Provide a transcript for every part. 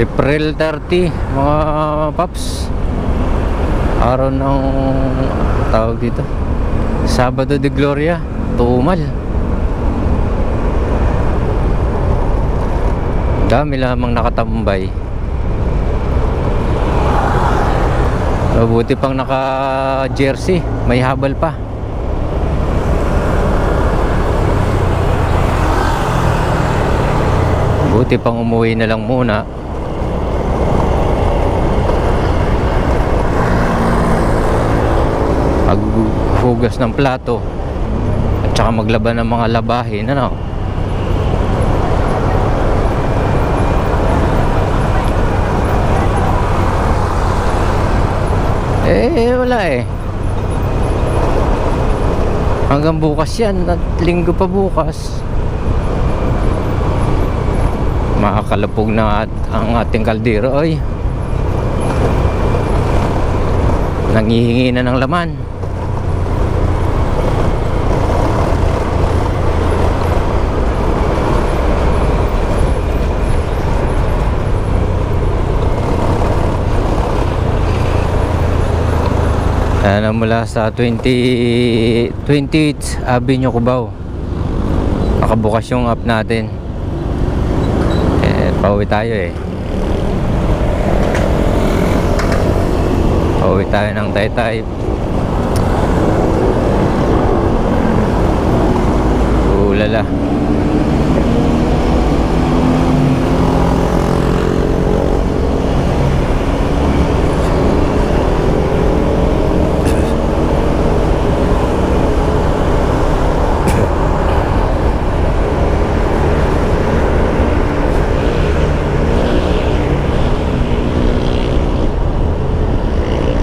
April 30 mga paps. Araw ng tawag dito? Sabado de Gloria tumal. Dami lamang nakatambay. Mabuti pang naka jersey may habal pa. Buti pang umuwi na lang muna paghugas ng plato. At saka maglaban ng mga labahin ano? Eh wala eh. Hanggang bukas yan at linggo pa bukas. Makakalapog na at ang ating kaldero ay nangihingi na ng laman Ayan, mula sa 20 28 Avenue Cubao. Nakabukas yung app natin. Eh, pauwi tayo eh. Pauwi tayo ng taytay. ulala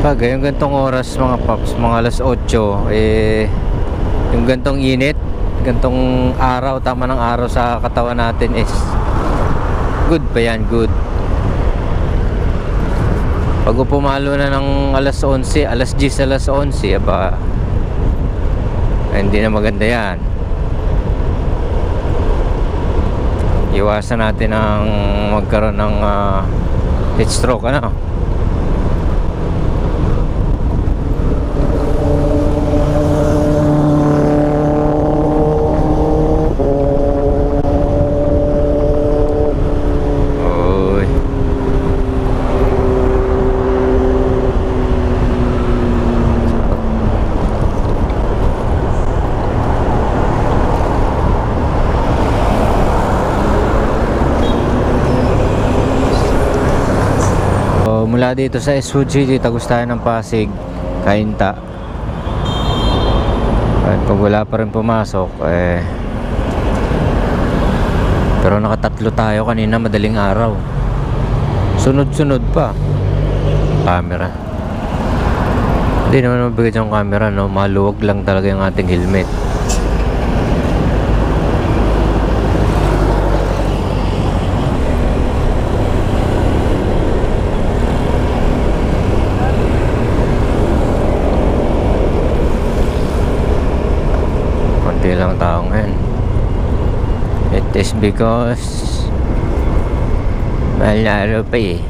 pag yung gantong oras mga paps mga alas 8 eh yung gantong init gantong araw tama ng araw sa katawan natin is good pa yan good. Pag pumalo na ng alas 11 alas 10 alas 11 aba eh, hindi na maganda yan. Iwasan natin ang magkaroon ng ah, heat stroke ano mula dito sa tagos tayo ng Pasig, Kainta. At pag wala pa rin pumasok, eh, pero nakatatlo tayo kanina madaling araw. Sunod-sunod pa. Camera. Hindi naman mabigat yung camera, no? Maluwag lang talaga yung ating helmet. Lang tao ngayon. It is because mahal na araw eh.